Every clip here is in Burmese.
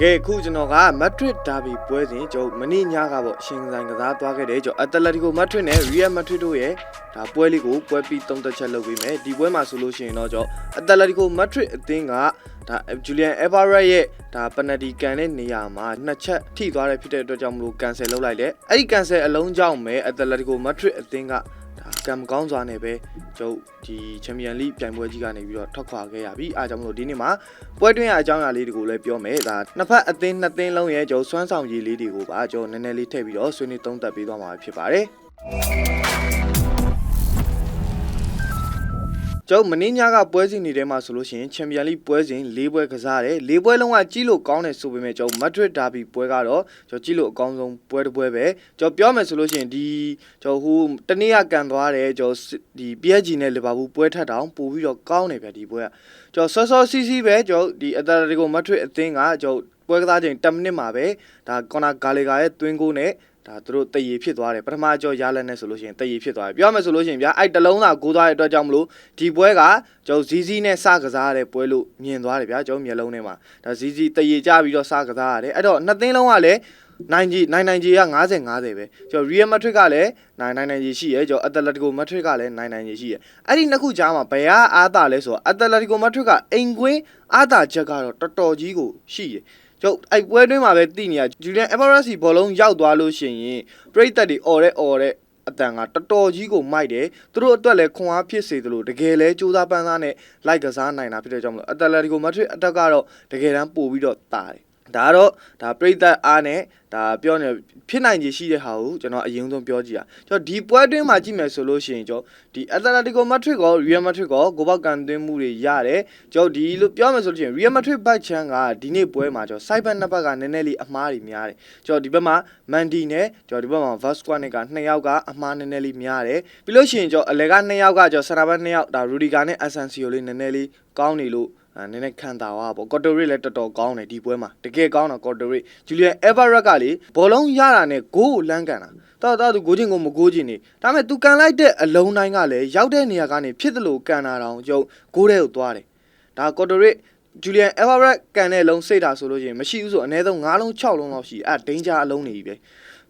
ကဲအခုကျွန်တော်ကမက်ဒရစ်ဒါဘီပွဲစဉ်ကျွန်တော်မနေ့ညကပေါ့ရှင်ဆိုင်ကစားသွားခဲ့တယ်ကျွန်တော်အက်တလက်တီကိုမက်ဒရစ်နဲ့ရီယယ်မက်ဒရစ်တို့ရဲ့ဒါပွဲလေးကိုပွဲပြီးသုံးသက်ချက်လုပ်ပေးမယ်ဒီပွဲမှာဆိုလို့ရှိရင်တော့ကျွန်တော်အက်တလက်တီကိုမက်ဒရစ်အသင်းကဒါဂျူလီယန်အက်ဗာရက်ရဲ့ဒါပနတီကန်တဲ့နေရာမှာနှစ်ချက်ထိသွားတယ်ဖြစ်တဲ့အတွက်ကြောင့်မလို့ကန်ဆယ်လုပ်လိုက်တယ်အဲ့ဒီကန်ဆယ်အလုံးကြောင့်ပဲအက်တလက်တီကိုမက်ဒရစ်အသင်းကဒါ ကံမကောင်းစွာနဲ့ပဲကျွန်တော်ဒီချန်ပီယံလိပြိုင်ပွဲကြီးကနေပြီးတော့ထွက်ခွာခဲ့ရပြီအားကြောင့်မလို့ဒီနေ့မှာပွဲတွင်းအကြောင်းအရာလေးတွေကိုလည်းပြောမယ်ဒါနှစ်ဖက်အသင်းနှစ်သင်းလုံးရဲ့ကျွန်တော်စွမ်းဆောင်ရည်လေးတွေကိုပါကျွန်တော်နည်းနည်းလေးထည့်ပြီးတော့ဆွေးနွေးသုံးသပ်ပေးသွားမှာဖြစ်ပါတယ် ကျောင်းမင်းညကပွဲစဉ်တွေထဲမှာဆိုလို့ရှိရင်ချန်ပီယံလိပွဲစဉ်၄ပွဲကစားတယ်၄ပွဲလုံးကကြီးလို့ကောင်းတယ်ဆိုပေမဲ့ကျောင်းမက်ဒရစ်ဒါဘီပွဲကတော့ကျောင်းကြီးလို့အကောင်းဆုံးပွဲတစ်ပွဲပဲကျောင်းပြောမယ်ဆိုလို့ရှိရင်ဒီကျောင်းဟိုတနေ့ကကန်သွားတယ်ကျောင်းဒီ PSG နဲ့လီဗာပူးပွဲထက်တောင်ပိုပြီးတော့ကောင်းတယ်ဗျဒီပွဲကကျွန်တော်ဆော့ဆော့စီစီပဲကျွန်တော်ဒီအက်တလက်တီကိုမက်ဒရစ်အသင်းကကျွန်တော်ပွဲကစားချိန်10မိနစ်မှာပဲဒါကွန်နာဂါလီဂါရဲ့သွင်းကိုနဲ့ ဒါသူတို့တည်ရဖြစ်သွားတယ်ပထမကြောရလက်နဲ့ဆိုလို့ရှိရင်တည်ရဖြစ်သွားတယ်ပြောမယ်ဆိုလို့ရှိရင်ဗျာအဲ့တလုံးသာကိုးသွားတဲ့အတွက်ကြောင့်မလို့ဒီပွဲကကျွန်တော်ဇီဇီနဲ့စကစားရတဲ့ပွဲလို့မြင်သွားတယ်ဗျာကျွန်တော်မျက်လုံးထဲမှာဒါဇီဇီတည်ရကြပြီးတော့စကစားရတယ်အဲ့တော့နှစ်သင်းလုံးကလည်းနိုင်ကြီးနိုင်နိုင်ကြီးက90 50ပဲကျွန်တော် Real Madrid ကလည်းနိုင်နိုင်နိုင်ကြီးရှိရဲကျွန်တော် Atletico Madrid ကလည်းနိုင်နိုင်ကြီးရှိရဲအဲ့ဒီနှစ်ခုကြားမှာဘယ်ကအားသာလဲဆိုတော့ Atletico Madrid ကအိမ်ကွင်းအားသာချက်ကတော့တော်တော်ကြီးကိုရှိရဲ ကျုပ်အဲ့ပွဲတွင်းမှာပဲတည်နေရဂျူလီယန်အဗရက်စီဘောလုံးရောက်သွားလို့ရှိရင်ပရိသတ်တွေអော်တဲ့អော်တဲ့အတန်ကတော်တော်ကြီးကိုမိုက်တယ်သူတို့အတွက်လည်းခွန်အားဖြစ်စေသလိုတကယ်လဲစူးစမ်းပန်းစားနဲ့လိုက်ကစားနိုင်တာဖြစ်တဲ့ကြောင့်မလို့အတလက်တီကိုမက်ဒရစ်အတက်ကတော့တကယ်တမ်းပို့ပြီးတော့တာတယ် ဒါကတော့ဒါပရိသတ်အားနဲ့ဒါပြောနေဖြစ်နိုင်ခြေရှိတဲ့ဟာကိုကျွန်တော်အရင်ဆုံးပြောကြည့်ရကျွန်တော်ဒီပွဲတွင်းမှာကြည့်မယ်ဆိုလို့ရှိရင်ကျွန်တော်ဒီအက်တလက်တီကိုမက်ဒရစ်ကောရီယယ်မက်ဒရစ်ကောဂိုးပေါက်ကန်သွင်းမှုတွေရတယ်ကျွန်တော်ဒီလိုပြောမယ်ဆိုလို့ရှိရင်ရီယယ်မက်ဒရစ်ဘက်ချန်ကဒီနေ့ပွဲမှာကျွန်တော်စိုက်ဘက်နှစ်ဘက်ကနည်းနည်းလေးအမှားတွေများတယ်ကျွန်တော်ဒီဘက်မှာမန်ဒီနဲ့ကျွန်တော်ဒီဘက်မှာဗတ်စကွာနဲ့ကနှစ်ယောက်ကအမှားနည်းနည်းလေးများတယ်ပြီးလို့ရှိရင်ကျွန်တော်အလဲကနှစ်ယောက်ကကျွန်တော်ဆရာဘက်နှစ်ယောက်ဒါရူဒီကာနဲ့အက်ဆန်စီယိုလေးနည်းနည်းလေးကောင်းနေလို့အဲ နည်းနည်းခံတာပါပေါ့ကော်တိုရစ်လည်းတော်တော်ကောင်းတယ်ဒီပွဲမှာတကယ်ကောင်းတာကော်တိုရစ်ဂျူလီယန်အဗာရက်ကလေဘောလုံးရတာနဲ့ဂိုးကိုလန်းကန်တာတော်တော်သူဂိုးချင်းကိုမဂိုးချင်းနေဒါပေမဲ့သူကန်လိုက်တဲ့အလုံးတိုင်းကလည်းရောက်တဲ့နေရာကနေဖြစ်သလိုကန်တာတောင်ကျုပ်ဂိုးတဲ့ကိုသွားတယ်ဒါကော်တိုရစ်ဂျူလီယန်အဗာရက်ကန်တဲ့လုံးစိတ်တာဆိုလို့ချင်းမရှိဘူးဆိုအနည်းဆုံး9လုံး6လုံးလောက်ရှိအဲ့ဒိန်းဂျာအလုံးနေပြီပဲ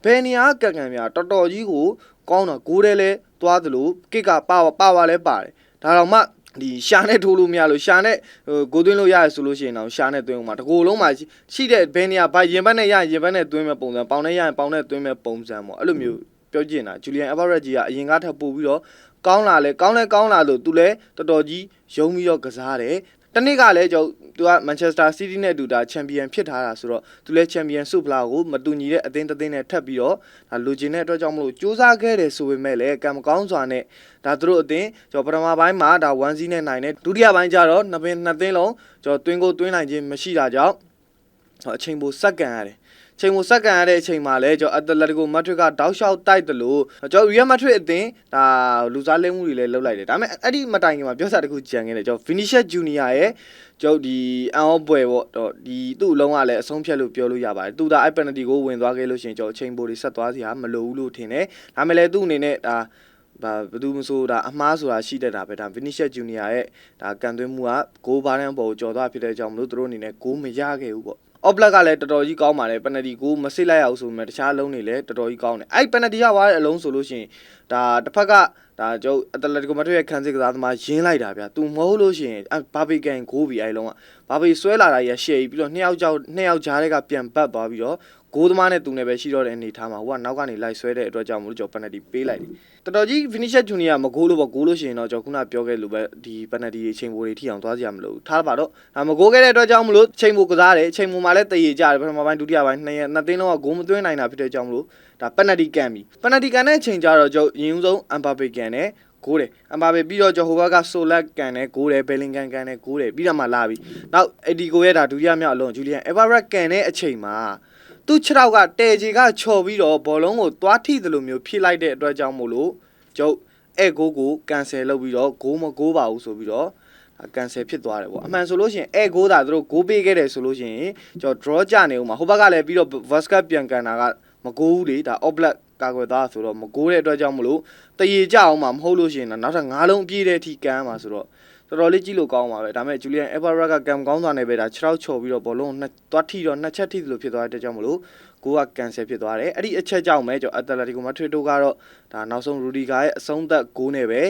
ဘယ်နေရာကန်ကန်များတော်တော်ကြီးကိုကောင်းတာဂိုးတဲ့လဲသွားသလိုကစ်ကပါပါပါလဲပါတယ်ဒါတော့မှ ဒီရှာနဲ့ထိုးလို့မရလို့ရှာနဲ့ဟိုကိုသွင်းလို့ရတယ်ဆိုလို့ရှိရင်တော့ရှာနဲ့သွင်းအောင်မှာတကိုယ်လုံးမှာရှိတဲ့ဘယ်နေရာဘာရင်ဘတ်နဲ့ရရင်ဘတ်နဲ့သွင်းမဲ့ပုံစံပေါင်နဲ့ရရင်ပေါင်နဲ့သွင်းမဲ့ပုံစံပေါ့အဲ့လိုမျိုးပြောကျင်တာဂျူလီယန်အဗရက်ဂျီကအရင်ကထပ်ပို့ပြီးတော့ကောင်းလာလဲကောင်းလဲကောင်းလာလို့သူလဲတော်တော်ကြီးယုံပြီးတော့ကစားတယ် တနေ့ကလည်းကျွန်တော်သူကမန်ချက်စတာစီးတီးနဲ့အတူဒါချန်ပီယံဖြစ်ထားတာဆိုတော့သူလည်းချန်ပီယံဆုဖလားကိုမတူညီတဲ့အသင်းတစ်သင်းနဲ့ထပ်ပြီးတော့ဒါလူကျင်တဲ့အတွက်ကြောင့်မလို့စူးစမ်းခဲ့တယ်ဆိုပေမဲ့လည်းကံမကောင်းစွာနဲ့ဒါသူတို့အသင်းကျွန်တော်ပထမပိုင်းမှာဒါ1စီးနဲ့နိုင်တယ်ဒုတိယပိုင်းကျတော့နှစ်ပင်နှစ်သင်းလုံးကျွန်တော်တွင်းကိုတွင်းနိုင်ခြင်းမရှိတာကြောင့်အချိန်ပိုစက္ကန်ရတယ် ချိန်ကိုစက္ကန်ရတဲ့အချိန်မှာလဲကျွန်တော်အက်တလက်တီကိုမက်ဒရစ်ကတောက်လျှောက်တိုက်တယ်လို့ကျွန်တော်ရီယယ်မက်ဒရစ်အသင်းဒါလူစားလိမ့်မှုတွေလည်းလုပ်လိုက်တယ်ဒါပေမဲ့အဲ့ဒီမတိုင်ခင်မှာပြောစားတစ်ခုကြံခဲ့တယ်ကျွန်တော်ဗီနီရှက်ဂျူနီယာရဲ့ကျွန်တော်ဒီအန်အောပွဲပေါ့တော့ဒီသူ့အလုံးကလည်းအဆုံးဖြတ်လို့ပြောလို့ရပါတယ်သူဒါအဲ့ပယ်နတီကိုဝင်သွားခဲ့လို့ရှိရင်ကျွန်တော်ချိန်ပိုတွေဆက်သွားစီဟာမလိုဘူးလို့ထင်တယ်ဒါမဲ့လည်းသူ့အနေနဲ့ဒါဘာဘယ်သူမဆိုဒါအမားဆိုတာရှိတတ်တာပဲဒါဗီနီရှက်ဂျူနီယာရဲ့ဒါကန်သွင်းမှုကဂိုးဘားတန်းပေါ်ကိုကျော်သွားဖြစ်တဲ့အကြောင်းမလို့သူတို့အနေနဲ့ဂိုးမရခဲ့ဘူးပေါ့ အော့ဘလက်ကလည်းတော်တော်ကြီးကောင်းပါတယ်ပယ်နတီကိုမစစ်လိုက်ရအောင်ဆိုပေမဲ့တခြားအလုံးတွေလည်းတော်တော်ကြီးကောင်းတယ်အဲ့ပယ်နတီရသွားတဲ့အလုံးဆိုလို့ရှိရင်ဒါတစ်ဖက်ကဒါကျုပ်အတလက်တီကိုမထွက်ရဲ့ခံစစ်ကစားသမားရင်းလိုက်တာဗျာ။ तू မဟုတ်လို့ရှိရင်ဘာဘီကန်ဂိုးပြီးအဲ့လုံးကဘာဘီဆွဲလာတာရရှယ်ပြီးတော့နှစ်ယောက်ကြောက်နှစ်ယောက်ကြားတွေကပြန်ပတ်သွားပြီးတော့ဂိုးသမားနဲ့သူနဲ့ပဲရှိတော့တဲ့အနေထားမှာဟိုကနောက်ကနေလိုက်ဆွဲတဲ့အတွက်ကြောင့်မလို့ကျွန်တော်ပယ်နတီပေးလိုက်တယ်။ တော်တော်ကြီး finisher junior မဂိုးလို့ပေါ့ဂိုးလို့ရှိရင်တော့ကျွန်တော်ခုနပြောခဲ့လို့ပဲဒီပယ်နတီချိန်ပိုတွေထိအောင်သွားကြရမလို့ထားပါတော့။ဒါမဂိုးခဲ့တဲ့အတွက်ကြောင့်မလို့ချိန်ပိုကစားတယ်ချိန်ပိုမှာလည်းတရေကြတယ်ပထမပိုင်းဒုတိယပိုင်းနှစ်ရက်နှစ်သိန်းလုံးကဂိုးမသွင်းနိုင်တာဖြစ်တဲ့ကြောင့်မလို့ဒါပယ်နတီကန်ပြီပယ်နတီကန်တဲ့အချိန်ကျတော့ကျွန်တော်အရင်ဆုံးအမ်ဘာပေကန်နဲ့ဂိုးတယ်အမ်ဘာပေပြီးတော့ဂျိုဟိုဘကဆိုလက်ကန်နဲ့ဂိုးတယ်ဘယ်လင်ကန်ကန်နဲ့ဂိုးတယ်ပြီးတော့မှလာပြီနောက်အဒီကိုရဲ့ဒါဒုတိယမြောက်အလုံးဂျူလီယန်အဗာရက်ကန်တဲ့အချိန်မှာ သူ့ခြေထောက်ကတဲကြီးကချော်ပြီးတော့ဘောလုံးကိုသွားထိသလိုမျိုးဖြိလိုက်တဲ့အတွက်ကြောင့်မို့လို့ကျုပ်အဲ့ဂိုးကိုကန်ဆယ်လုပ်ပြီးတော့ဂိုးမဂိုးပါဘူးဆိုပြီးတော့ကန်ဆယ်ဖြစ်သွားတယ်ပေါ့အမှန်ဆိုလို့ရှိရင်အဲ့ဂိုးသာသူတို့ဂိုးပေးခဲ့တယ်ဆိုလို့ရှိရင်ကျွန်တော် draw ကြနေဦးမှာဟိုဘက်ကလည်းပြီးတော့ Vasquez ပြန်ကန်တာကမကိုးဘူးလေဒါ Oblak ကာကွယ်သားဆိုတော့မကိုးတဲ့အတွက်ကြောင့်မလို့တရေကြအောင်မှမဟုတ်လို့ရှိရင်တော့နောက်ထပ်၅လုံးပြည့်တဲ့အထိကန်မှာဆိုတော့ တော်တော်လေးကြည့်လို့ကောင်းပါပဲဒါပေမဲ့ဂျူလီယန်အက်ဗာရက်ကကံကောင်းသွားနေပဲဒါ6ချောက်ချော်ပြီးတော့ဘောလုံးနှစ်သွားထိတော့နှစ်ချက်ထိသလိုဖြစ်သွားတဲ့အတွက်ကြောင့်မလို့ကိုကကန်ဆယ်ဖြစ်သွားတယ်အဲ့ဒီအချက်ကြောင့်ပဲကျွန်တော်အက်တလက်တီကိုမက်ဒရစ်တို့ကတော့ဒါနောက်ဆုံးရူဒီဂါရဲ့အဆုံးသက်ဂိုးနဲ့ပဲ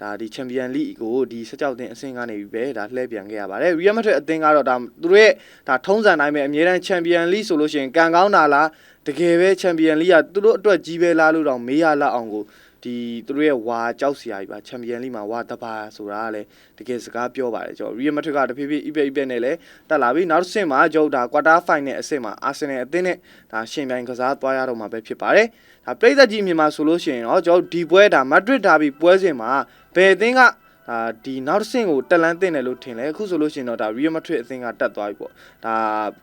ဒါဒီချန်ပီယံလိကိုဒီဆက်ကြောက်တင်အဆင့်ကနေပြီးပဲဒါလှည့်ပြန်ခဲ့ရပါတယ်ရီယယ်မက်ဒရစ်အသင်းကတော့ဒါသူတို့ရဲ့ဒါထုံးစံတိုင်းပဲအမြဲတမ်းချန်ပီယံလိဆိုလို့ရှိရင်ကံကောင်းတာလားတကယ်ပဲချန်ပီယံလိကသူတို့အတွက်ကြီးပဲလားလို့တော့မေးရလောက်အောင်ကို ဒီသူတို့ရဲ့ဝါကြောက်စရာကြီးပါချန်ပီယံလိမှာဝါတပါဆိုတာကလည်းတကယ်စကားပြောပါတယ်ကျွန်တော်ရီယယ်မက်ဒရစ်ကတဖြည်းဖြည်းအိပဲအိပဲနဲ့လည်းတက်လာပြီနောက်တစ်ဆင့်မှာကျွန်တော်ဒါကွာတာဖိုင်နယ်အဆင့်မှာအာဆင်နယ်အသင်းနဲ့ဒါရှင်ပြိုင်ကစားသွားရတော့မှာပဲဖြစ်ပါတယ်ဒါပြည်သက်ကြီးမြန်မာဆိုလို့ရှိရင်တော့ကျွန်တော်ဒီပွဲဒါမက်ဒရစ်ဒါဘီပွဲစဉ်မှာဘယ်အသင်းက ဒါဒီနောက်တစ်ဆင့်ကိုတက်လန်းတင်တယ်လို့ထင်လဲအခုဆိုလို့ရှိရင်တော့ဒါ Real Madrid အသင်းကတက်သွားပြီပေါ့ဒါ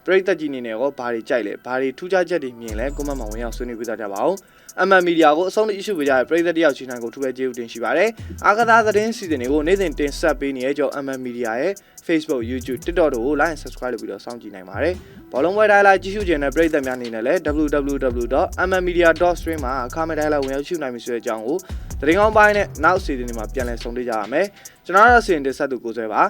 ပရိသတ်ကြီးအနေနဲ့ရောဘာတွေကြိုက်လဲဘာတွေထူးခြားချက်တွေမြင်လဲကွန်မန့်မှာဝင်ရောက်ဆွေးနွေးပြသကြပါဦးအမှန်မီဒီယာကိုအဆုံးထိ issue ပေးကြတဲ့ပရိသတ်တယောက်ချင်းတိုင်းကိုထူပဲကျေးဇူးတင်ရှိပါတယ်အာကစားသတင်းစီစဉ်တွေကိုနေ့စဉ်တင်ဆက်ပေးနေတဲ့ကျွန်တော်အမှန်မီဒီယာရဲ့ Facebook YouTube TikTok တို့ကို like and subscribe လုပ်ပြီးတော့စောင့်ကြည့်နိုင်ပါတယ် ဘောလုံးပွဲတိုင်းလိုက်ကြည့်ရှုခြင်းနဲ့ပရိသတ်များအနေနဲ့လည်း www.mmmedia.stream မှာအခမဲ့တိုင်းလိုက်ဝင်ရောက်ရှုနိုင်ပြီဆိုတဲ့အကြောင်းကိုသတင်းကောင်းပိုင်းနဲ့နောက်စီစဉ်တွေမှာပြန်လည်ဆုံတွေ့ကြရမယ်ကျွန်တော်တို့စီစဉ်တင်ဆက်သူကိုယ်ဆွဲပါ